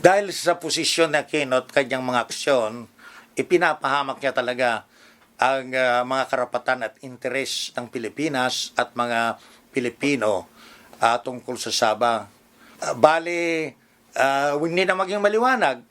Dahil sa posisyon na kinot kanyang mga aksyon, ipinapahamak niya talaga ang ah, mga karapatan at interes ng Pilipinas at mga Pilipino ah, tungkol sa Sabah. Ah, bale, ah, hindi na maging maliwanag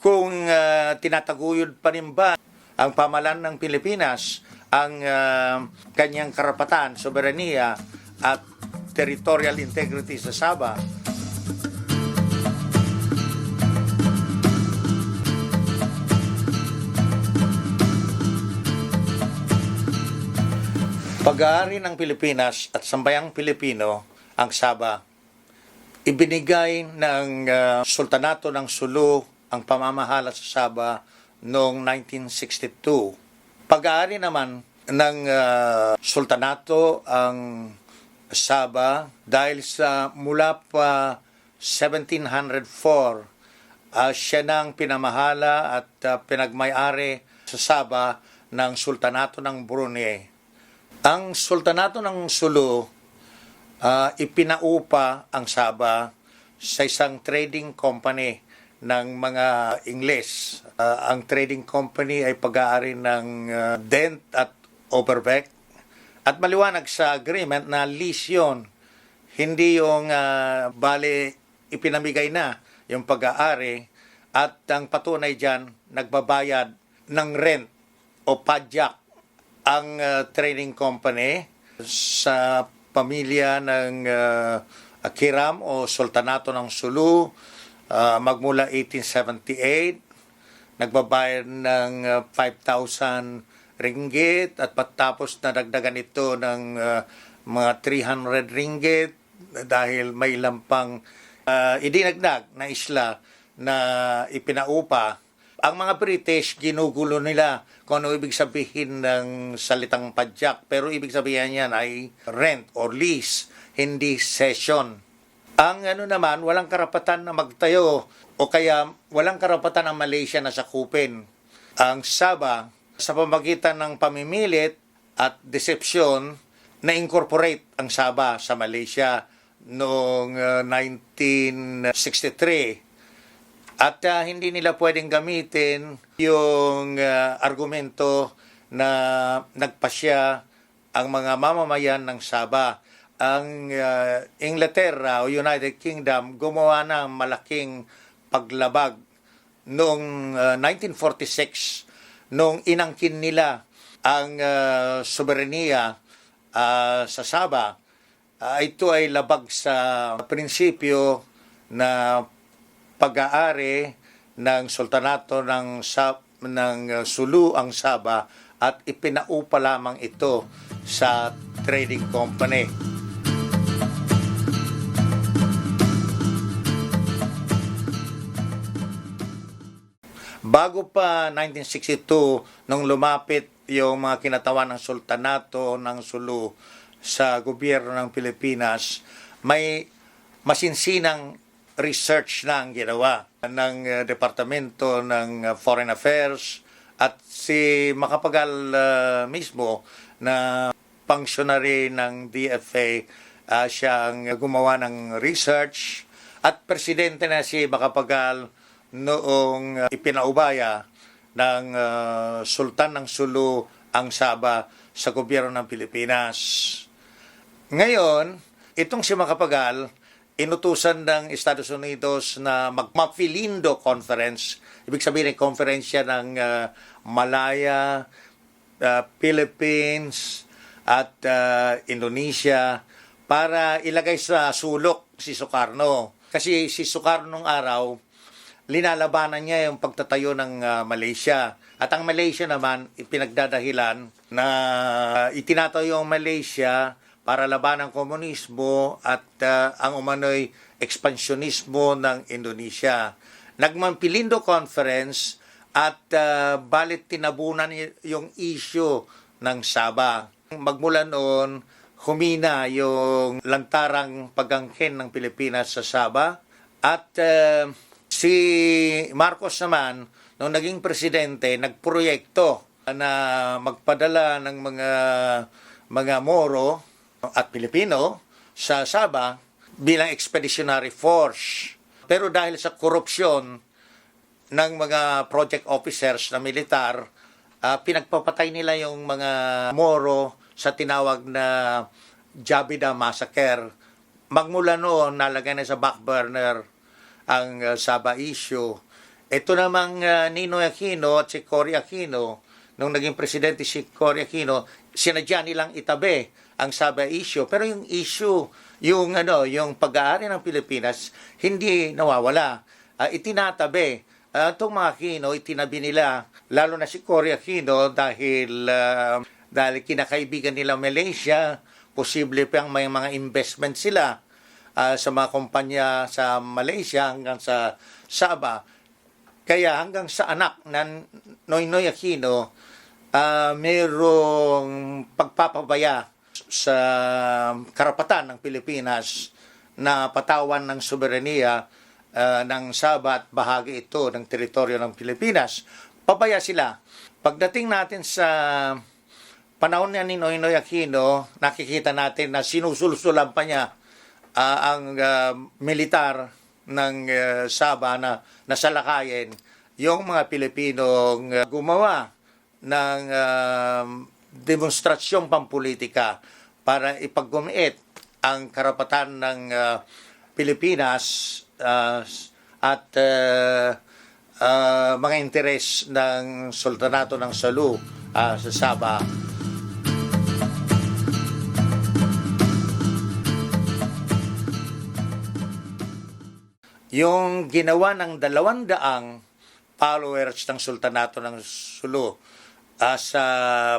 kung ah, tinataguyod pa rin ba ang pamalan ng Pilipinas ang ah, kanyang karapatan, soberania at territorial integrity sa Sabah Pag-aari ng Pilipinas at sambayang Pilipino ang Sabah. Ibinigay ng ah, Sultanato ng Sulu ang pamamahala sa Sabah noong 1962. Pag-aari naman ng ah, Sultanato ang Sabah dahil sa mula pa 1704 ah, siya nang pinamahala at ah, pinagmay-ari sa Sabah ng Sultanato ng Brunei. Ang Sultanato ng Sulu, ah, ipinaupa ang Sabah sa isang trading company ng mga Ingles. Ah, ang trading company ay pag-aari ng ah, Dent at Overbeck. At maliwanag sa agreement na lease yun. Hindi yung ah, bale ipinamigay na yung pag-aari at ang patunay dyan, nagbabayad ng rent o padyak ang uh, training company sa pamilya ng uh, Kiram o Sultanato ng Sulu uh, magmula 1878 nagbabayad ng uh, 5,000 ringgit at patapos na dagdagan ito ng uh, mga 300 ringgit dahil may ilang pang uh, idinagdag na isla na ipinaupa ang mga British, ginugulo nila kung ano ibig sabihin ng salitang padyak. Pero ibig sabihin yan ay rent or lease, hindi session. Ang ano naman, walang karapatan na magtayo o kaya walang karapatan ang Malaysia na sakupin. Ang Sabah, sa pamagitan ng pamimilit at deception, na-incorporate ang Sabah sa Malaysia noong uh, 1963. At ah, hindi nila pwedeng gamitin yung ah, argumento na nagpasya ang mga mamamayan ng Sabah. Ang ah, Inglaterra o United Kingdom gumawa ng malaking paglabag noong ah, 1946 nung inangkin nila ang uh, soberenya ah, sa Sabah. Ah, ito ay labag sa prinsipyo na pag-aari ng sultanato ng sa ng uh, Sulu ang Sabah at ipinaupa lamang ito sa trading company. Bago pa 1962, nung lumapit yung mga kinatawan ng sultanato ng Sulu sa gobyerno ng Pilipinas, may masinsinang research na ang ginawa ng uh, Departamento ng uh, Foreign Affairs at si Makapagal uh, mismo na functionary ng DFA uh, siya ang gumawa ng research at presidente na si Makapagal noong uh, ipinaubaya ng uh, Sultan ng Sulu ang Sabah sa gobyerno ng Pilipinas. Ngayon, itong si Makapagal, inutusan ng Estados Unidos na magmapilindo conference. Ibig sabihin, konferensya ng uh, Malaya, uh, Philippines, at uh, Indonesia para ilagay sa sulok si Sukarno. Kasi si Sukarno nung araw, linalabanan niya yung pagtatayo ng uh, Malaysia. At ang Malaysia naman, ipinagdadahilan na itinatayo ang Malaysia para laban ang komunismo at uh, ang umano'y ekspansionismo ng Indonesia. Nagmampilindo conference at uh, balit tinabunan yung issue ng Sabah. Magmula noon, humina yung lantarang pagangkin ng Pilipinas sa Sabah at uh, si Marcos naman, nung naging presidente, nagproyekto na magpadala ng mga mga Moro at Pilipino sa Sabah bilang expeditionary force. Pero dahil sa korupsyon ng mga project officers na militar, ah, pinagpapatay nila yung mga Moro sa tinawag na Jabida Massacre. Magmula noon, nalagay na sa back burner ang ah, Saba issue. Ito namang ah, Ninoy Aquino at si Cory Aquino, nung naging presidente si Cory Aquino, sinadya nilang itabi ang Saba issue. Pero yung issue, yung ano, yung pag-aari ng Pilipinas, hindi nawawala. Ah, itinatabi. Ah, itong mga Aquino, itinabi nila, lalo na si Cory Aquino dahil ah, dahil kinakaibigan nila Malaysia, posible pang may mga investment sila ah, sa mga kumpanya sa Malaysia hanggang sa Sabah. Kaya hanggang sa anak ng Noynoy Aquino, ah, mayroong pagpapabaya sa karapatan ng Pilipinas na patawan ng soberanya ah, ng Sabah at bahagi ito ng teritoryo ng Pilipinas. Pabaya sila. Pagdating natin sa panahon ni Noynoy Aquino, nakikita natin na sinusulsulan pa niya ah, ang ah, militar ng ah, Sabah na nasalakayin yung mga Pilipinong ah, gumawa ng ah, demonstrasyong pampolitika para ipaggumiit ang karapatan ng ah, Pilipinas ah, at ah, ah, mga interes ng Sultanato ng Salu ah, sa Sabah. yung ginawa ng dalawang daang followers ng Sultanato ng Sulu ah, sa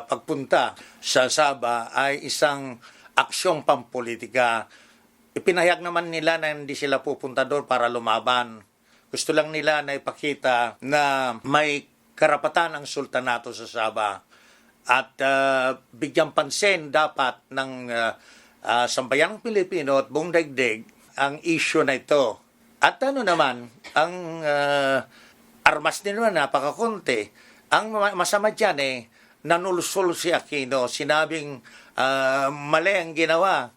pagpunta sa Sabah ay isang aksyong pampolitika. Ipinahayag naman nila na hindi sila pupunta doon para lumaban. Gusto lang nila na ipakita na may karapatan ang Sultanato sa Sabah at ah, bigyang pansin dapat ng uh, sambayanang Pilipino at buong daigdig ang issue na ito. At ano naman, ang ah, armas din naman napakakunti. Ang ma- masama dyan eh, nanulsul si Aquino, sinabing ah, mali ang ginawa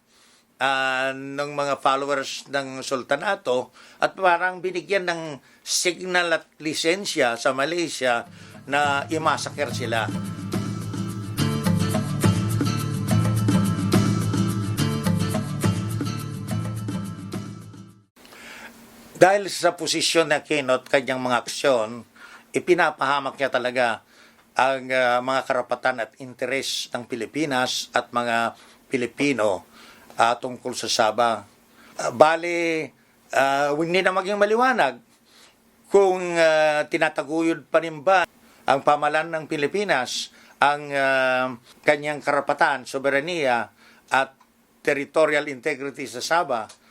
ah, ng mga followers ng sultanato at parang binigyan ng signal at lisensya sa Malaysia na imasaker sila. Dahil sa posisyon na Kinot, kanyang mga aksyon, ipinapahamak niya talaga ang ah, mga karapatan at interes ng Pilipinas at mga Pilipino ah, tungkol sa Sabah. Ah, bali, ah, hindi na maging maliwanag kung ah, tinataguyod pa rin ba ang pamalan ng Pilipinas ang ah, kanyang karapatan, soberania at territorial integrity sa Sabah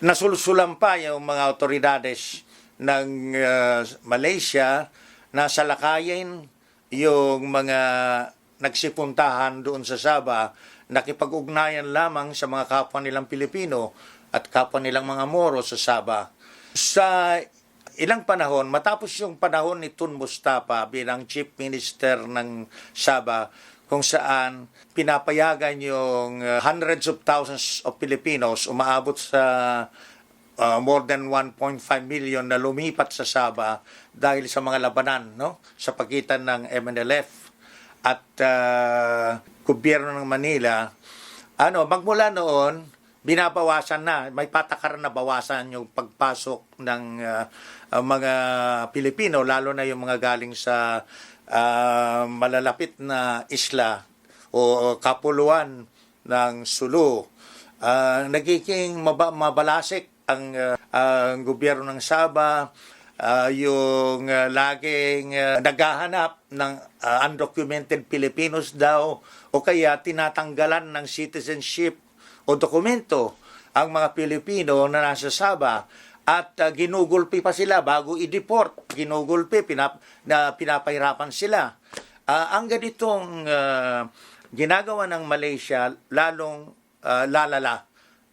nasulsulan pa yung mga otoridades ng uh, Malaysia na salakayin yung mga nagsipuntahan doon sa Sabah, nakipag-ugnayan lamang sa mga kapwa nilang Pilipino at kapwa nilang mga Moro sa Sabah. Sa ilang panahon, matapos yung panahon ni Tun Mustafa bilang Chief Minister ng Sabah, kung saan pinapayagan yung uh, hundreds of thousands of Filipinos umaabot sa uh, more than 1.5 million na lumipat sa Sabah dahil sa mga labanan no sa pagitan ng MNLF at uh, gobyerno ng Manila ano magmula noon binabawasan na may patakaran na bawasan yung pagpasok ng uh, uh, mga Pilipino lalo na yung mga galing sa ah, malalapit na isla o kapuluan ng Sulu. Ah, nagiging maba- mabalasik ang, ah, ang gobyerno ng Sabah, ah, yung ah, laging ah, naghahanap ng ah, undocumented Filipinos daw o kaya tinatanggalan ng citizenship o dokumento ang mga Pilipino na nasa Sabah at uh, ginugulpi pa sila bago i-deport. Ginugulpi, pinap, na pinapahirapan sila. Ah, ang ganitong ah, ginagawa ng Malaysia lalong ah, lalala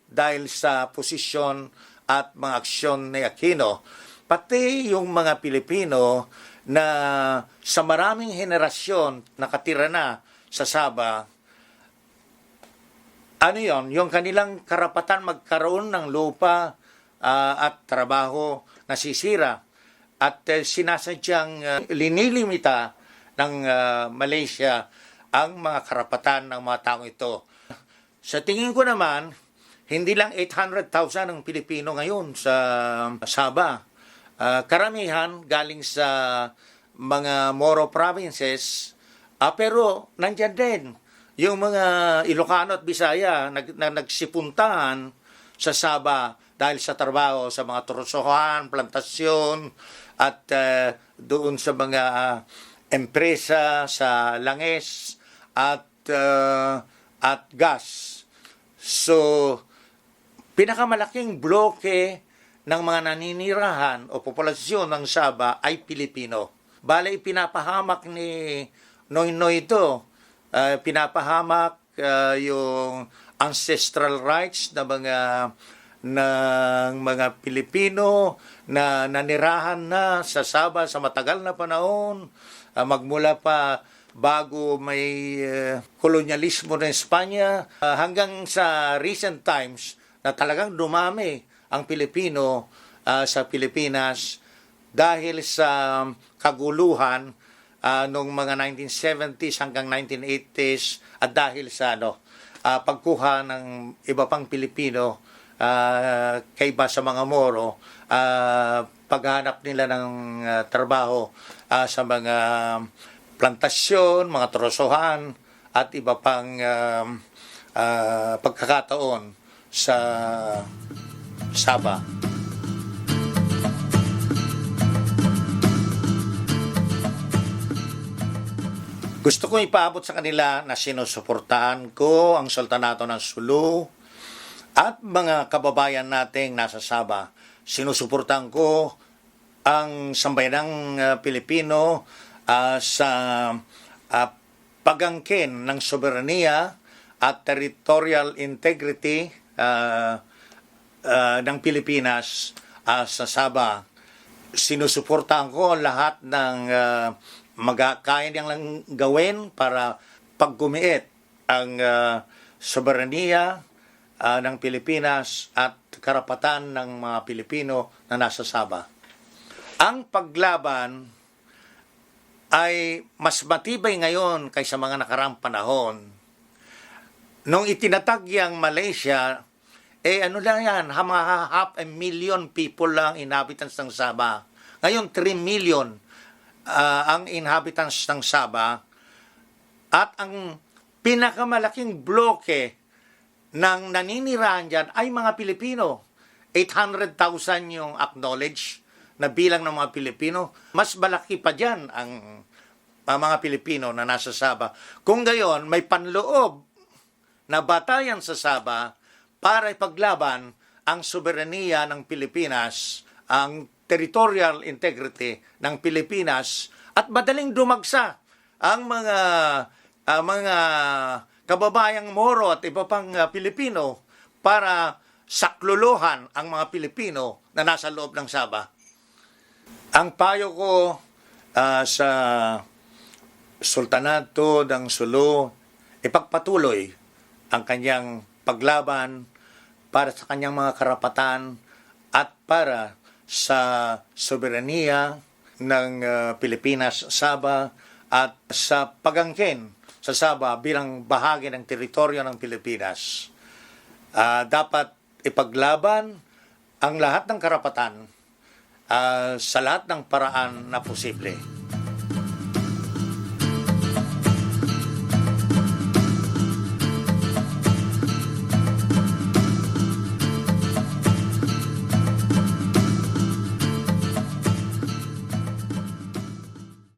dahil sa posisyon at mga aksyon ni Aquino. Pati yung mga Pilipino na sa maraming henerasyon nakatira na sa Sabah, ano yon yung kanilang karapatan magkaroon ng lupa ah, at trabaho nasisira at uh, sinasadyang ah, linilimita ng ah, Malaysia ang mga karapatan ng mga taong ito. Sa tingin ko naman, hindi lang 800,000 ang Pilipino ngayon sa Sabah. Ah, karamihan galing sa mga Moro provinces, ah, pero nandyan din yung mga Ilocano at Bisaya nag, na nagsipuntahan sa Sabah dahil sa trabaho sa mga turusohan, plantasyon at ah, doon sa mga ah, empresa sa langes at ah, at gas. So, pinakamalaking bloke ng mga naninirahan o populasyon ng Saba ay Pilipino. Bale, pinapahamak ni Noy Noy ito. Ah, pinapahamak ah, yung ancestral rights ng mga ng mga Pilipino na nanirahan na sa Saba sa matagal na panahon ah, magmula pa bago may eh, kolonyalismo ng Espanya ah, hanggang sa recent times na talagang dumami ang Pilipino ah, sa Pilipinas dahil sa kaguluhan ah, noong mga 1970s hanggang 1980s at dahil sa ano ah, pagkuha ng iba pang Pilipino ah, kaiba sa mga Moro ah, paghanap nila ng ah, trabaho ah, sa mga plantasyon, mga trosohan at iba pang ah, ah, pagkakataon sa Sabah. Gusto ko ipaabot sa kanila na sinusuportahan ko ang Sultanato ng Sulu at mga kababayan nating nasa Sabah. Sinusuportahan ko ang sambayanang uh, Pilipino ah, sa ah, pagangkin ng soberania at territorial integrity ah, ah, ng Pilipinas ah, sa Sabah sinusuportahan ko lahat ng uh, magkakaya niyang gawin para paggumiit ang uh, soberania uh, ng Pilipinas at karapatan ng mga Pilipino na nasa Sabah. Ang paglaban ay mas matibay ngayon kaysa mga nakarang panahon. Nung itinatag yung Malaysia, eh ano lang yan, ha- mga half a million people lang inhabitants ng Sabah. Ngayon, 3 million ah, ang inhabitants ng Sabah. At ang pinakamalaking bloke ng naninirahan dyan ay mga Pilipino. 800,000 yung acknowledge na bilang ng mga Pilipino. Mas malaki pa dyan ang ang mga Pilipino na nasa Sabah. Kung gayon, may panloob na batayan sa Sabah para ipaglaban ang soberania ng Pilipinas, ang territorial integrity ng Pilipinas at madaling dumagsa ang mga ah, mga kababayang Moro at iba pang ah, Pilipino para sakluluhan ang mga Pilipino na nasa loob ng Sabah. Ang payo ko ah, sa Sultanato ng Sulu, ipagpatuloy ang kanyang paglaban para sa kanyang mga karapatan at para sa soberania ng ah, Pilipinas sa Sabah at sa pagangkin sa Sabah bilang bahagi ng teritoryo ng Pilipinas. Ah, dapat ipaglaban ang lahat ng karapatan ah, sa lahat ng paraan na posible.